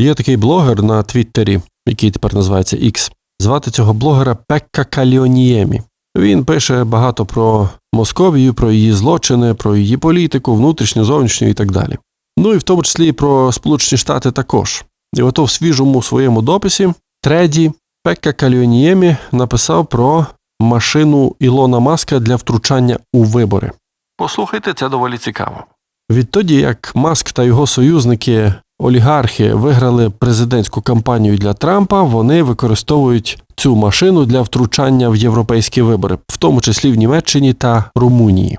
Є такий блогер на Твіттері, який тепер називається X. Звати цього блогера Пекка Каліоніємі. Він пише багато про Московію, про її злочини, про її політику, внутрішню, зовнішню і так далі. Ну і в тому числі про Сполучені Штати також. І ото в свіжому своєму дописі Треді Пекка Каліоніємі написав про машину Ілона Маска для втручання у вибори. Послухайте, це доволі цікаво. Відтоді, як Маск та його союзники, олігархи, виграли президентську кампанію для Трампа, вони використовують цю машину для втручання в європейські вибори, в тому числі в Німеччині та Румунії.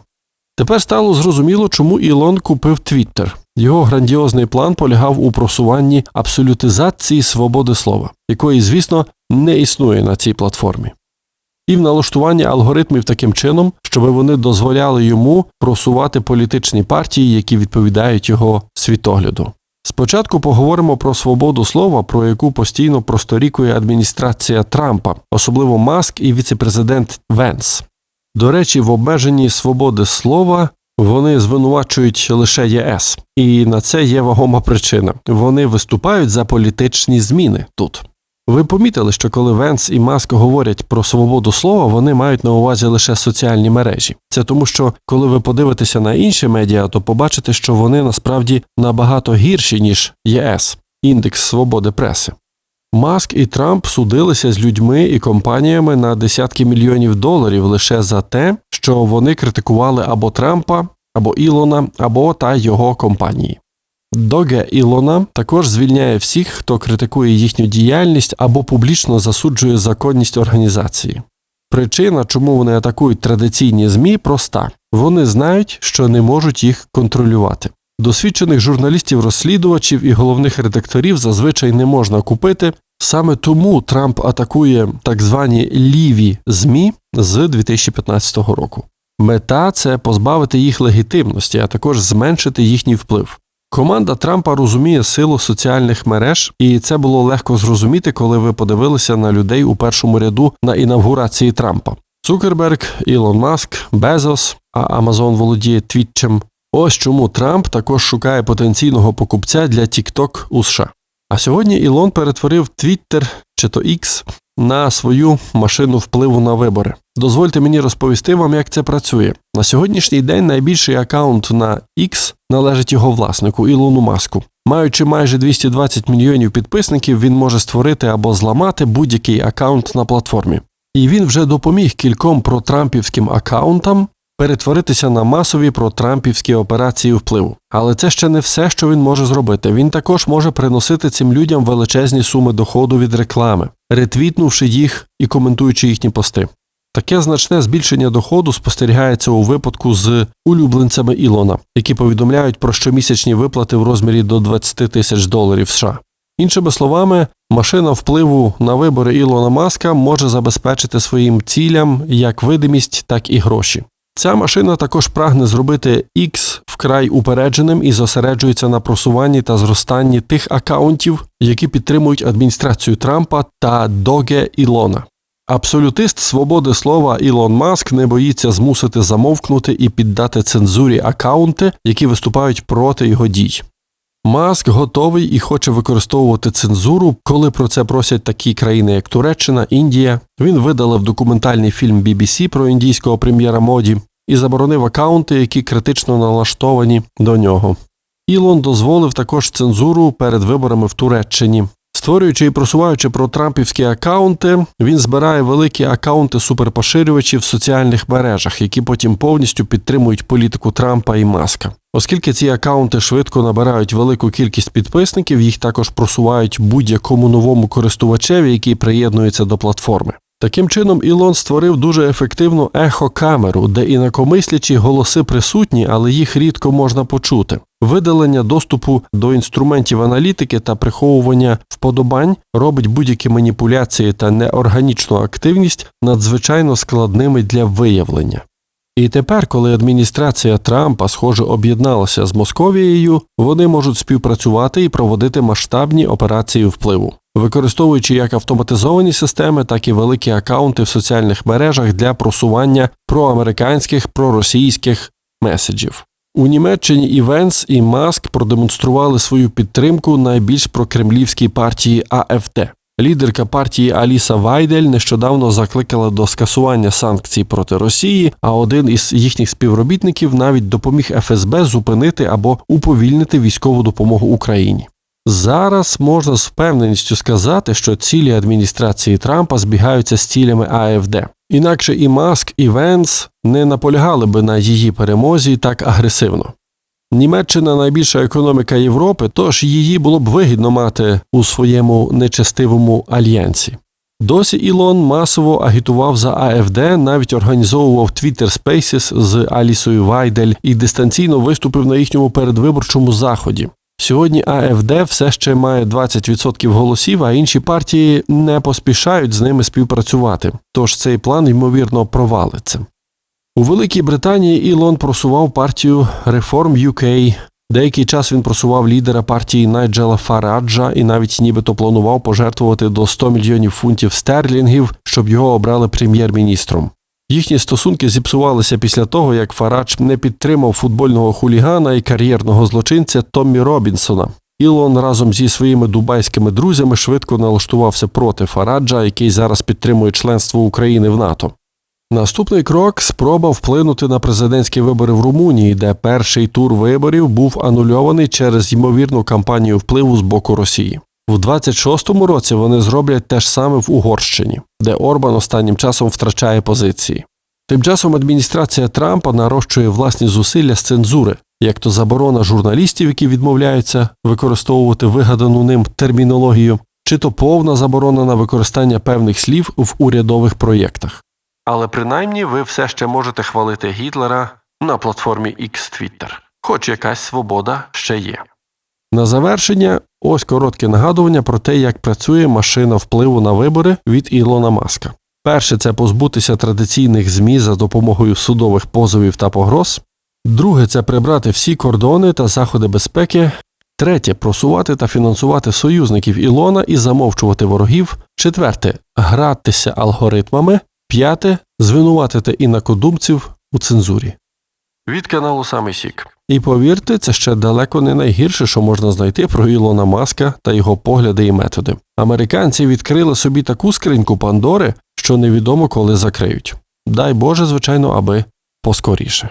Тепер стало зрозуміло, чому Ілон купив Твіттер. Його грандіозний план полягав у просуванні абсолютизації свободи слова, якої, звісно, не існує на цій платформі і в налаштуванні алгоритмів таким чином, щоб вони дозволяли йому просувати політичні партії, які відповідають його світогляду. Спочатку поговоримо про свободу слова, про яку постійно просторікує адміністрація Трампа, особливо Маск і віцепрезидент Венс. До речі, в обмеженні свободи слова вони звинувачують лише ЄС, і на це є вагома причина. Вони виступають за політичні зміни тут. Ви помітили, що коли Венс і Маск говорять про свободу слова, вони мають на увазі лише соціальні мережі. Це тому, що коли ви подивитеся на інші медіа, то побачите, що вони насправді набагато гірші ніж ЄС, індекс свободи преси. Маск і Трамп судилися з людьми і компаніями на десятки мільйонів доларів лише за те, що вони критикували або Трампа, або Ілона, або та його компанії. Доге Ілона також звільняє всіх, хто критикує їхню діяльність або публічно засуджує законність організації. Причина, чому вони атакують традиційні ЗМІ, проста вони знають, що не можуть їх контролювати. Досвідчених журналістів-розслідувачів і головних редакторів зазвичай не можна купити. Саме тому Трамп атакує так звані ліві ЗМІ з 2015 року. Мета це позбавити їх легітимності, а також зменшити їхній вплив. Команда Трампа розуміє силу соціальних мереж, і це було легко зрозуміти, коли ви подивилися на людей у першому ряду на інавгурації Трампа. Цукерберг, Ілон Маск, Безос, а Амазон володіє Твітчем. Ось чому Трамп також шукає потенційного покупця для TikTok у США. А сьогодні Ілон перетворив Twitter чи то X на свою машину впливу на вибори. Дозвольте мені розповісти вам, як це працює. На сьогоднішній день найбільший аккаунт на X належить його власнику Ілону Маску. Маючи майже 220 мільйонів підписників, він може створити або зламати будь-який аккаунт на платформі. І він вже допоміг кільком протрампівським аккаунтам перетворитися на масові протрампівські операції впливу. Але це ще не все, що він може зробити. Він також може приносити цим людям величезні суми доходу від реклами, ретвітнувши їх і коментуючи їхні пости. Таке значне збільшення доходу спостерігається у випадку з улюбленцями Ілона, які повідомляють про щомісячні виплати в розмірі до 20 тисяч доларів США. Іншими словами, машина впливу на вибори Ілона Маска може забезпечити своїм цілям як видимість, так і гроші. Ця машина також прагне зробити X вкрай упередженим і зосереджується на просуванні та зростанні тих акаунтів, які підтримують адміністрацію Трампа та Доге Ілона. Абсолютист свободи слова Ілон Маск не боїться змусити замовкнути і піддати цензурі акаунти, які виступають проти його дій. Маск готовий і хоче використовувати цензуру, коли про це просять такі країни, як Туреччина, Індія. Він видалив документальний фільм BBC про індійського прем'єра моді і заборонив акаунти, які критично налаштовані до нього. Ілон дозволив також цензуру перед виборами в Туреччині. Створюючи і просуваючи про трампівські акаунти, він збирає великі акаунти суперпоширювачів в соціальних мережах, які потім повністю підтримують політику Трампа і Маска. Оскільки ці акаунти швидко набирають велику кількість підписників, їх також просувають будь-якому новому користувачеві, який приєднується до платформи. Таким чином, Ілон створив дуже ефективну ехокамеру, де інакомислячі голоси присутні, але їх рідко можна почути. Видалення доступу до інструментів аналітики та приховування вподобань робить будь-які маніпуляції та неорганічну активність надзвичайно складними для виявлення. І тепер, коли адміністрація Трампа, схоже, об'єдналася з Московією, вони можуть співпрацювати і проводити масштабні операції впливу, використовуючи як автоматизовані системи, так і великі акаунти в соціальних мережах для просування проамериканських проросійських меседжів. У Німеччині і Венс, і Маск продемонстрували свою підтримку найбільш прокремлівській партії АФТ. Лідерка партії Аліса Вайдель нещодавно закликала до скасування санкцій проти Росії, а один із їхніх співробітників навіть допоміг ФСБ зупинити або уповільнити військову допомогу Україні. Зараз можна з впевненістю сказати, що цілі адміністрації Трампа збігаються з цілями АФД. Інакше і Маск, і Венс не наполягали би на її перемозі так агресивно. Німеччина найбільша економіка Європи, тож її було б вигідно мати у своєму нечестивому альянсі. Досі Ілон масово агітував за АФД, навіть організовував Twitter Spaces з Алісою Вайдель і дистанційно виступив на їхньому передвиборчому заході. Сьогодні АФД все ще має 20% голосів, а інші партії не поспішають з ними співпрацювати. Тож цей план ймовірно провалиться. У Великій Британії Ілон просував партію Reform UK. Деякий час він просував лідера партії Найджела Фараджа і навіть нібито планував пожертвувати до 100 мільйонів фунтів стерлінгів, щоб його обрали прем'єр-міністром. Їхні стосунки зіпсувалися після того, як Фарадж не підтримав футбольного хулігана і кар'єрного злочинця Томмі Робінсона. Ілон разом зі своїми дубайськими друзями швидко налаштувався проти Фараджа, який зараз підтримує членство України в НАТО. Наступний крок спроба вплинути на президентські вибори в Румунії, де перший тур виборів був анульований через ймовірну кампанію впливу з боку Росії. В 26-му році вони зроблять те ж саме в Угорщині, де Орбан останнім часом втрачає позиції. Тим часом адміністрація Трампа нарощує власні зусилля з цензури, як то заборона журналістів, які відмовляються використовувати вигадану ним термінологію, чи то повна заборона на використання певних слів в урядових проєктах. Але принаймні ви все ще можете хвалити Гітлера на платформі X Twitter, хоч якась свобода ще є. На завершення ось коротке нагадування про те, як працює машина впливу на вибори від Ілона Маска. Перше це позбутися традиційних ЗМІ за допомогою судових позовів та погроз. Друге це прибрати всі кордони та заходи безпеки. Третє просувати та фінансувати союзників Ілона і замовчувати ворогів. Четверте гратися алгоритмами. П'яте звинуватити інакодумців у цензурі. Від каналу Самий Сік. І повірте, це ще далеко не найгірше, що можна знайти про Ілона Маска та його погляди і методи. Американці відкрили собі таку скриньку Пандори, що невідомо коли закриють. Дай Боже, звичайно, аби поскоріше.